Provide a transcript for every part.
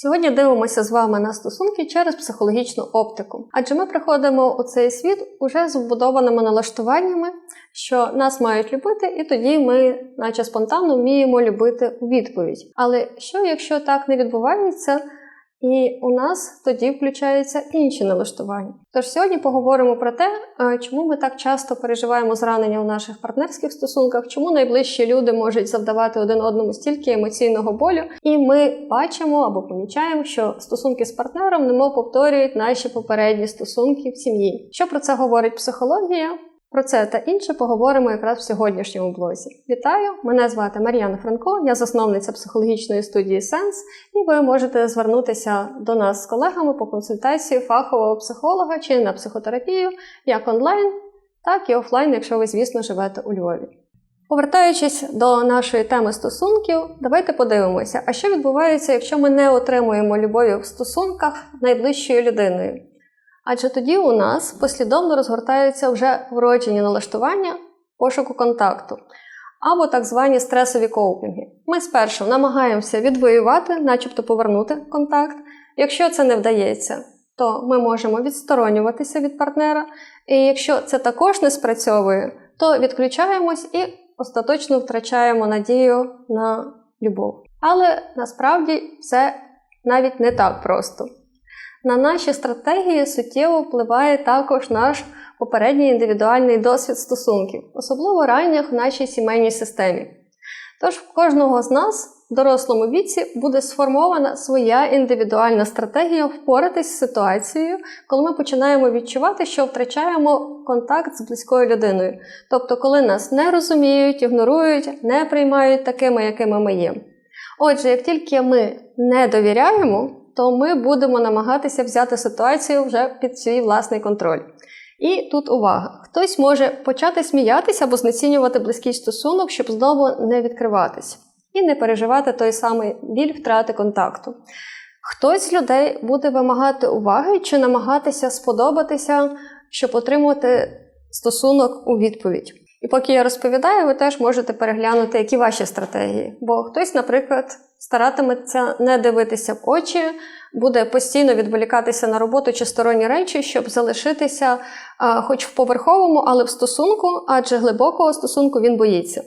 Сьогодні дивимося з вами на стосунки через психологічну оптику, адже ми приходимо у цей світ уже з вбудованими налаштуваннями, що нас мають любити, і тоді ми, наче спонтанно, вміємо любити у відповідь. Але що якщо так не відбувається? І у нас тоді включаються інші налаштування. Тож сьогодні поговоримо про те, е, чому ми так часто переживаємо зранення у наших партнерських стосунках, чому найближчі люди можуть завдавати один одному стільки емоційного болю, і ми бачимо або помічаємо, що стосунки з партнером немов повторюють наші попередні стосунки в сім'ї. Що про це говорить психологія? Про це та інше поговоримо якраз в сьогоднішньому блозі. Вітаю! Мене звати Мар'яна Франко, я засновниця психологічної студії Сенс, і ви можете звернутися до нас з колегами по консультації фахового психолога чи на психотерапію як онлайн, так і офлайн, якщо ви, звісно, живете у Львові. Повертаючись до нашої теми стосунків, давайте подивимося, а що відбувається, якщо ми не отримуємо любові в стосунках найближчою людиною. Адже тоді у нас послідовно розгортаються вже вроджені налаштування пошуку контакту або так звані стресові коупінги. Ми спершу намагаємося відвоювати, начебто повернути контакт. Якщо це не вдається, то ми можемо відсторонюватися від партнера. І якщо це також не спрацьовує, то відключаємось і остаточно втрачаємо надію на любов. Але насправді це навіть не так просто. На наші стратегії суттєво впливає також наш попередній індивідуальний досвід стосунків, особливо ранніх в нашій сімейній системі. Тож в кожного з нас в дорослому віці буде сформована своя індивідуальна стратегія впоратись з ситуацією, коли ми починаємо відчувати, що втрачаємо контакт з близькою людиною. Тобто, коли нас не розуміють, ігнорують, не приймають такими, якими ми є. Отже, як тільки ми не довіряємо, то ми будемо намагатися взяти ситуацію вже під свій власний контроль. І тут увага: хтось може почати сміятися або знецінювати близький стосунок, щоб знову не відкриватись і не переживати той самий біль втрати контакту. Хтось з людей буде вимагати уваги чи намагатися сподобатися, щоб отримати стосунок у відповідь. І поки я розповідаю, ви теж можете переглянути, які ваші стратегії. Бо хтось, наприклад, старатиметься не дивитися в очі, буде постійно відволікатися на роботу чи сторонні речі, щоб залишитися, а, хоч в поверховому, але в стосунку, адже глибокого стосунку він боїться.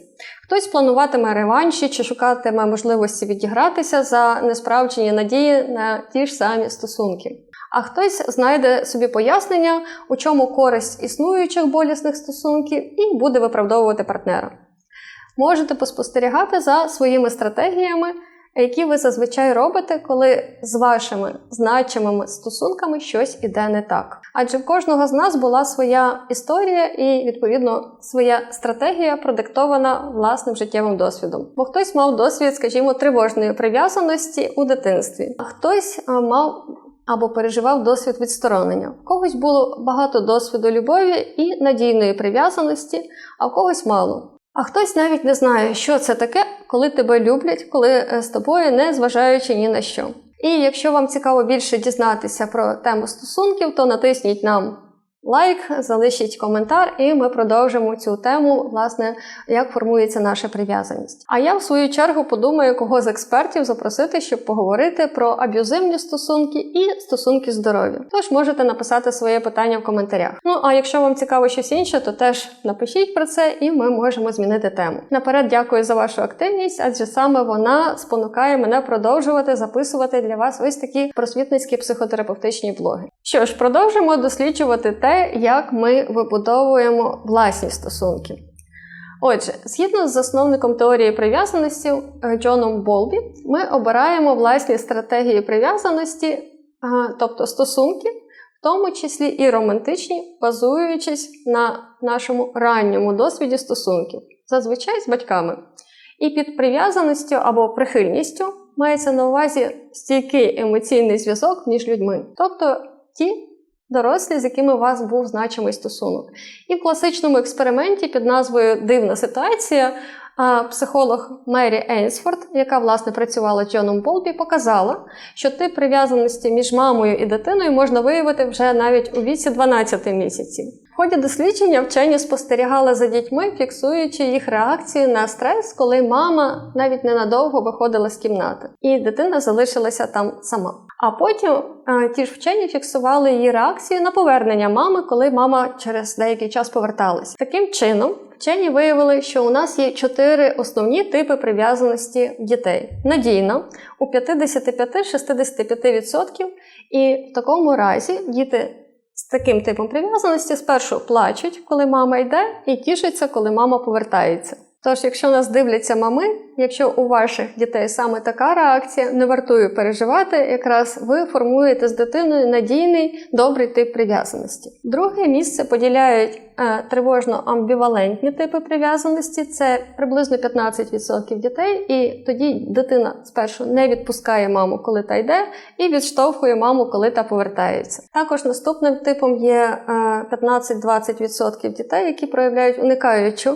Хтось плануватиме реванші чи шукатиме можливості відігратися за несправджені надії на ті ж самі стосунки. А хтось знайде собі пояснення, у чому користь існуючих болісних стосунків, і буде виправдовувати партнера. Можете поспостерігати за своїми стратегіями, які ви зазвичай робите, коли з вашими значимими стосунками щось іде не так. Адже в кожного з нас була своя історія і, відповідно, своя стратегія продиктована власним життєвим досвідом. Бо хтось мав досвід, скажімо, тривожної прив'язаності у дитинстві, а хтось мав. Або переживав досвід відсторонення. В когось було багато досвіду любові і надійної прив'язаності, а в когось мало. А хтось навіть не знає, що це таке, коли тебе люблять, коли з тобою не зважаючи ні на що. І якщо вам цікаво більше дізнатися про тему стосунків, то натисніть нам лайк, залишіть коментар, і ми продовжимо цю тему, власне, як формується наша прив'язаність. А я, в свою чергу, подумаю, кого з експертів запросити, щоб поговорити про аб'юзивні стосунки і стосунки здоров'я. Тож можете написати своє питання в коментарях. Ну а якщо вам цікаво щось інше, то теж напишіть про це, і ми можемо змінити тему. Наперед, дякую за вашу активність, адже саме вона спонукає мене продовжувати записувати для вас ось такі просвітницькі психотерапевтичні блоги. Що ж, продовжимо досліджувати те, як ми вибудовуємо власні стосунки. Отже, згідно з засновником теорії прив'язаності е, Джоном Болбі, ми обираємо власні стратегії прив'язаності, тобто стосунки, в тому числі і романтичні, базуючись на нашому ранньому досвіді стосунків, зазвичай з батьками. І під прив'язаністю або прихильністю мається на увазі стійкий емоційний зв'язок між людьми, тобто ті дорослі, з якими у вас був значимий стосунок. І в класичному експерименті під назвою Дивна ситуація психолог Мері Ейнсфорд, яка власне працювала Джоном Болбі, показала, що тип прив'язаності між мамою і дитиною можна виявити вже навіть у віці 12 місяців. В ході дослідження вчені спостерігали за дітьми, фіксуючи їх реакцію на стрес, коли мама навіть ненадовго виходила з кімнати, і дитина залишилася там сама. А потім е, ті ж вчені фіксували її реакцію на повернення мами, коли мама через деякий час поверталась. Таким чином, вчені виявили, що у нас є чотири основні типи прив'язаності дітей: надійна у 55-65%, і в такому разі діти з таким типом прив'язаності спершу плачуть, коли мама йде, і тішаться, коли мама повертається. Тож, якщо нас дивляться мами, якщо у ваших дітей саме така реакція, не вартує переживати, якраз ви формуєте з дитиною надійний добрий тип прив'язаності. Друге місце поділяють е, тривожно-амбівалентні типи прив'язаності, це приблизно 15% дітей, і тоді дитина спершу не відпускає маму, коли та йде, і відштовхує маму, коли та повертається. Також наступним типом є е, 15-20% дітей, які проявляють уникаючу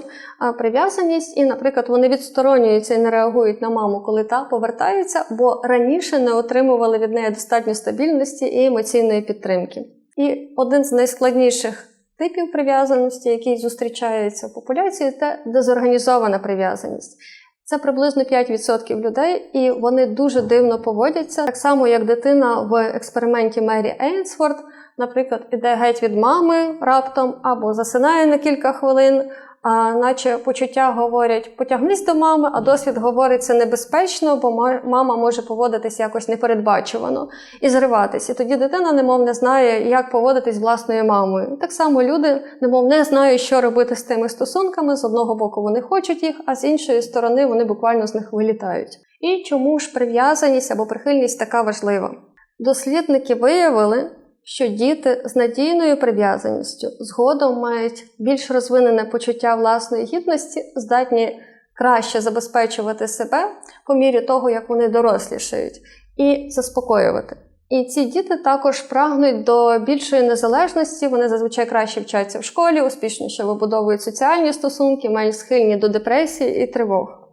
прив'язаність, і, наприклад, вони відсторонюються і не реагують на маму, коли та повертається, бо раніше не отримували від неї достатньо стабільності і емоційної підтримки. І один з найскладніших типів прив'язаності, який зустрічається в популяції, це дезорганізована прив'язаність. Це приблизно 5% людей, і вони дуже дивно поводяться, так само як дитина в експерименті Мері Ейнсфорд, наприклад, іде геть від мами раптом або засинає на кілька хвилин. А наче почуття говорять потягнись до мами, а досвід говорить це небезпечно, бо мама може поводитись якось непередбачувано і зриватись. І тоді дитина, немов не знає, як поводитись з власною мамою. Так само люди, немов не знають, що робити з тими стосунками. З одного боку вони хочуть їх, а з іншої сторони вони буквально з них вилітають. І чому ж прив'язаність або прихильність така важлива? Дослідники виявили що діти з надійною прив'язаністю згодом мають більш розвинене почуття власної гідності, здатні краще забезпечувати себе по мірі того, як вони дорослішають, і заспокоювати. І ці діти також прагнуть до більшої незалежності, вони зазвичай краще вчаться в школі, успішніше вибудовують соціальні стосунки, менш схильні до депресії і тривог.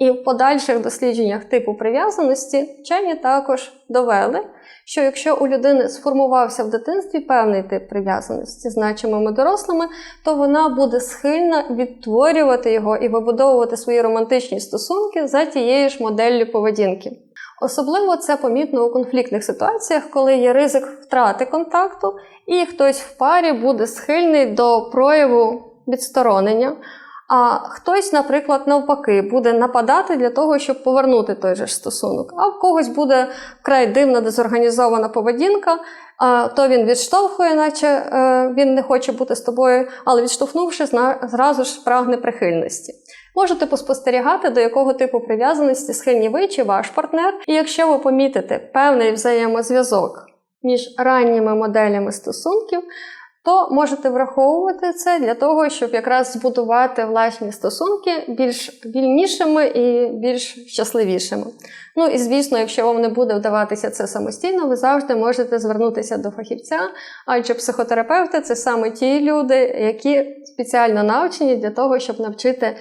І в подальших дослідженнях типу прив'язаності вчені також довели, що якщо у людини сформувався в дитинстві певний тип прив'язаності значимими дорослими, то вона буде схильна відтворювати його і вибудовувати свої романтичні стосунки за тією ж моделлю поведінки. Особливо це помітно у конфліктних ситуаціях, коли є ризик втрати контакту, і хтось в парі буде схильний до прояву відсторонення. А хтось, наприклад, навпаки, буде нападати для того, щоб повернути той же стосунок. А в когось буде вкрай дивна дезорганізована поведінка, то він відштовхує, наче е, він не хоче бути з тобою, але відштовхнувши, зразу ж прагне прихильності. Можете поспостерігати, до якого типу прив'язаності схильні ви чи ваш партнер, і якщо ви помітите певний взаємозв'язок між ранніми моделями стосунків то можете враховувати це для того, щоб якраз збудувати власні стосунки більш вільнішими і більш щасливішими. Ну і звісно, якщо вам не буде вдаватися це самостійно, ви завжди можете звернутися до фахівця, адже психотерапевти це саме ті люди, які спеціально навчені для того, щоб навчити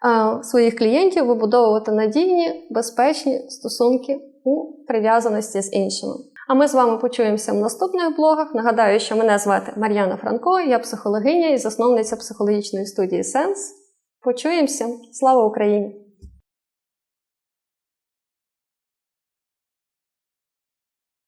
а, своїх клієнтів вибудовувати надійні, безпечні стосунки у прив'язаності з іншими. А ми з вами почуємося в наступних блогах. Нагадаю, що мене звати Мар'яна Франко, я психологиня і засновниця психологічної студії Сенс. Почуємося. Слава Україні!